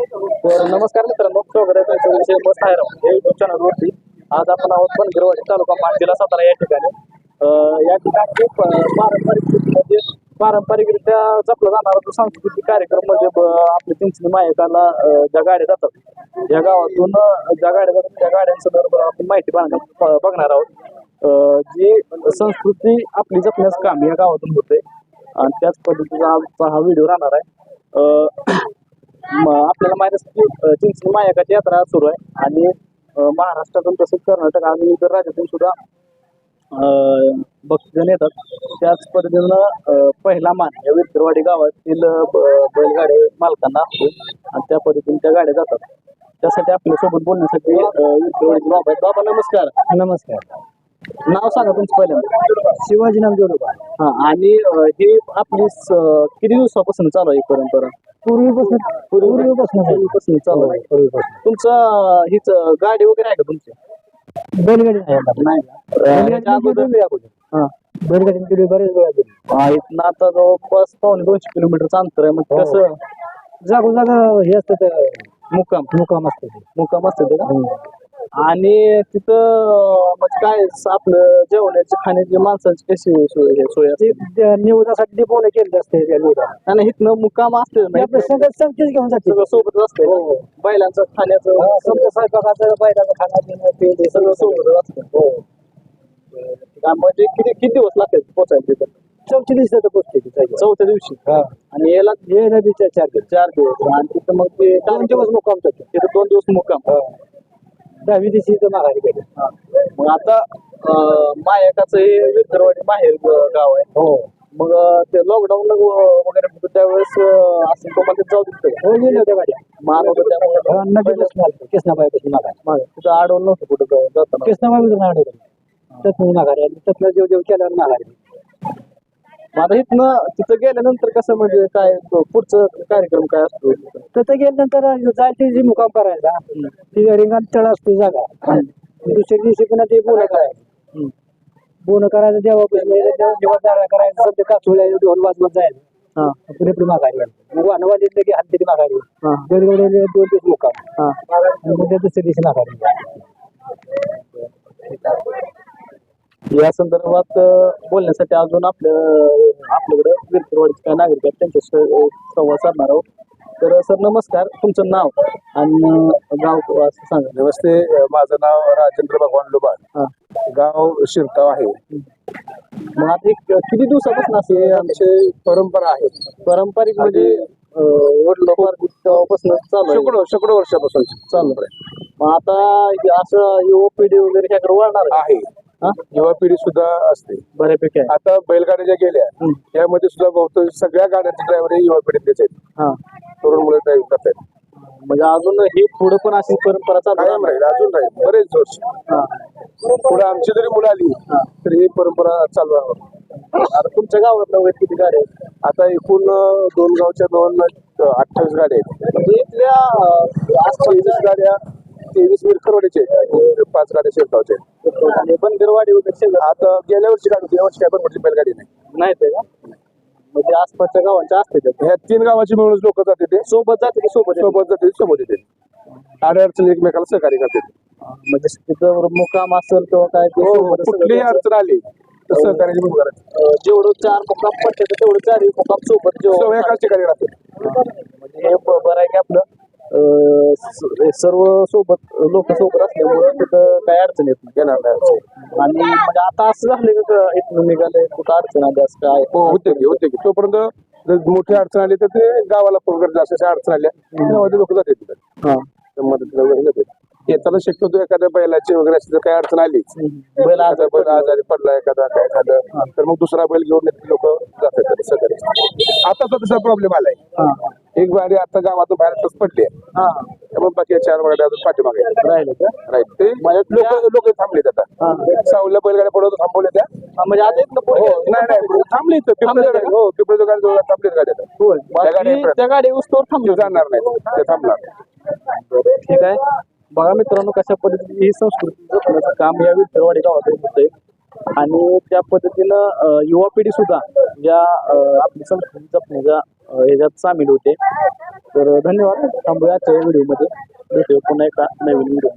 तर नमस्कार मित्रांनो स्वागत आहे तुमचं आहे हे युट्यूब चॅनलवरती आज आपण आहोत बनगरवाडी तालुका मान जिल्हा सातारा या ठिकाणी. या ठिकाणी पारंपरिक म्हणजे पारंपरिकरित्या जपला जाणारा जो सांस्कृतिक कार्यक्रम म्हणजे आपले आपल्या चिंचणी मायकाला ज्या गाड्या जातात. या गावातून ज्या गाड्या जातात त्या गाड्यांसंदर्भ आपण माहिती बघणार आहोत. जी संस्कृती आपली जपण्याचं काम या गावातून होते. आणि त्याच पद्धतीचा आजचा हा व्हिडिओ राहणार आहे. आपल्याला माहीत असतं की चिंचणी मायकाची यात्रा सुरू आहे. आणि महाराष्ट्रातून तसंच कर्नाटक आणि इतर राज्यातून सुद्धा भक्तजन येतात त्याच पद्धतीनं अं, पहिला मान या विरकरवाडी गावातील बैलगाडी मालकांना असतो. आणि त्या पद्धतीने त्या गाड्या जातात. त्यासाठी आपल्यासोबत बोलण्यासाठी अं, विरकरवाडीचे बाबा आहेत. बाबा नमस्कार. नमस्कार. नाव सांगा तुमचं पहिल्यांदा. शिवाजी नाम जोडोबा. हा आणि ही आपली किती दिवसापासून चालू आहे परंपरा? पूर्वीपासून पूर्वीपासून. पूर्वीपासून चालू आहे. पूर्वीपासून. तुमचं हीच गाडी वगैरे आहे का तुमची? बैलगाडी नाही. बैलगाडी अगोदर. हा. गेली बरेच वेळा गेली हा, इथनं आता जवळपास पावणे दोनशे किलोमीटरचं अंतर आहे. मग हो. कसं? जागोजागा हे असतं ते मुक्काम. मुकाम असतं ते. मुक्काम असते ते का? आणि तिथं म्हणजे काय आपलं जेवणाची खाण्याची माणसांची कशी सोय हे सोय असते? ते केलेले असते त्या निवदा आणि इथनं मुक्काम असते ना आपल्या इथं सगळं संख्येच घेऊन जाते. सगळं सोबतच असते हो. बैलांचं खाण्याचं हा, सगळं. समजा स्वयंपाकाचं बैलाचं खाणं पिणं ते ते सगळं सोबत सोबतच असतं हो. म्हणजे किती किती दिवस लागतात पोचायला तिथं? चौथी दिवसाचं पोचते. चौथ्या दिवशी? हा. आणि याला? ये ना बी चार दिवस. चार दिवस. आणि तिथं मग ते दोन दिवस मुक्काम करतो तिथं दोन दिवस मुक्काम. दहावी दिवशी इथं माघारी गेले. मग आता मायकाचं हे विदरवाडी माहेर गाव आहे. हो. मग ते लॉकडाऊन वगैरे त्यावेळेस असं तुम्हाला जाऊ दिसतं हो गेले होत्या गाड्या मान होतं त्यामुळे मागे तिथं अडवलं नव्हतं कुठं जाताना. कृष्णाबाईपासून आडवलं तत्न माघारी जेव जेव केल्यावर माघारी. आता इथनं तिथं गेल्यानंतर कसं म्हणजे काय पुढचं कार्यक्रम काय असतो? तिथं गेल्यानंतर जायची जी मुकाम करायचा ती रिंगाण तळ असतो जागा. दुसऱ्या दिवशी पुन्हा ते बोन करायचं. बोन करायचं जागा करायचं काचोळ्या ढोल वाजवत जायचं. पुढे पुढे माघारी. मग वाहन वाजले की हल्ली माघारी दोन दिवस मुकाम हा. दुसऱ्या दिवशी माघारी या संदर्भात बोलण्यासाठी अजून आपल्या आपल्याकडे विरकरवाडीचे काही नागरिक आहेत त्यांच्याशी संवाद साधणार आहोत. तर सर नमस्कार. तुमचं नाव आणि गाव असं सांगा. नमस्ते. माझं नाव राजेंद्र भगवान लुबाड. हा. गाव शिरकाव आहे. मग आता एक किती दिवसापासून असं आमचे परंपरा आहे. पारंपरिक म्हणजे वडलोपासून चालू शेकडो शेकडो वर्षापासून चालू आहे. मग आता असं ओपीडी वगैरे ह्याकडे वळणार आहे? युवा पिढी सुद्धा असते. बऱ्यापैकी आता बैलगाड्या ज्या गेल्या. त्यामध्ये सुद्धा बहुतेक सगळ्या गाड्यांचे ड्रायव्हर हे युवा पिढीतलेच आहेत. हा. तरुण मुलं ड्राईव्ह करतात म्हणजे अजून ही पुढे पण अशी परंपरा कायम. राहील अजून राहील बरेच हा. पुढे आमची जरी मुलं आली तर ही परंपरा चालू राहणार. आता तुमच्या गावात वगैरे किती गाड्या आहेत? आता एकूण दोन गावच्या दोन अठ्ठावीस गाड्या आहेत. म्हणजे इथल्या गाड्या तेवीस विरखरवाडीचे आहेत आणि पाच गाड्या शेरगावच्या आहेत आणि बनगरवाडी वगैरे आता गेल्या वर्षी गाडी होती वर्षी काय पण म्हटली बैलगाडी नाही. नाही ते का म्हणजे आसपासच्या गावांच्या असते ह्या तीन गावाची मिळून लोक जाते ते. सोबत जाते सोबत? सोबत जाते सोबत येते अडचण एकमेकाला सहकार्य करते म्हणजे तिथं मुक्काम असेल किंवा काय हो हो. कुठलीही. अडचण आली तर सहकार्याची भूमिका जेवढं चार मुक्काम पडते तेवढं चारही मुक्काम सोबत जेवढं एकाच ठिकाणी राहते. म्हणजे हे बरं आहे की आपलं हे सर्व सोबत लोक सोबत असल्यामुळे तिथं काही अडचण येत नाही येणार नाही आणि म्हणजे आता असं झालं का इथून निघाले कुठं अडचण आली असं काय? हो होते की होते की. तोपर्यंत जर मोठी अडचण आली तर ते गावाला फोन करतात अशा अडचण आल्या. त्यामध्ये लोक जाते तिथे. मदतीला वगैरे जाते येताना शक्यतो एखाद्या बैलाची वगैरे अशी जर काही अडचण आली बैल आजार बैल आजारी पडला एखादा काय झालं तर मग दुसरा बैल घेऊन लोक जातात सगळे. आता तर तसा प्रॉब्लेम आलाय. एक गाडी आता गावातून बाहेरच पडली आहे. हा. त्यामुळे बाकी चार गाड्या अजून पाठीमागे. राहिलं राईट ते लोक लोक थांबलेत आता. हा. सावल्या बैलगाड्या पडवत थांबवल्या त्या म्हणजे आता हो नाही नाही थांबली इथं. पिंपळ्याच्या गाडी हो गाडी जवळ थांबलीत गाड्या त्या गाडी उस्तोवर थांबली जाणार नाही ते थांबणार. ठीक आहे. बघा मित्रांनो कशा पद्धतीने ही संस्कृती काम या विठ्ठलवाडी गावात होतंय. आणि त्या पद्धतीनं युवा पिढी सुद्धा या आपली संस्कृती जपण्याच्या ह्याच्यात सामील होते. तर धन्यवाद. थांबूया आजच्या व्हिडिओमध्ये. भेटूया पुन्हा एका नवीन व्हिडिओ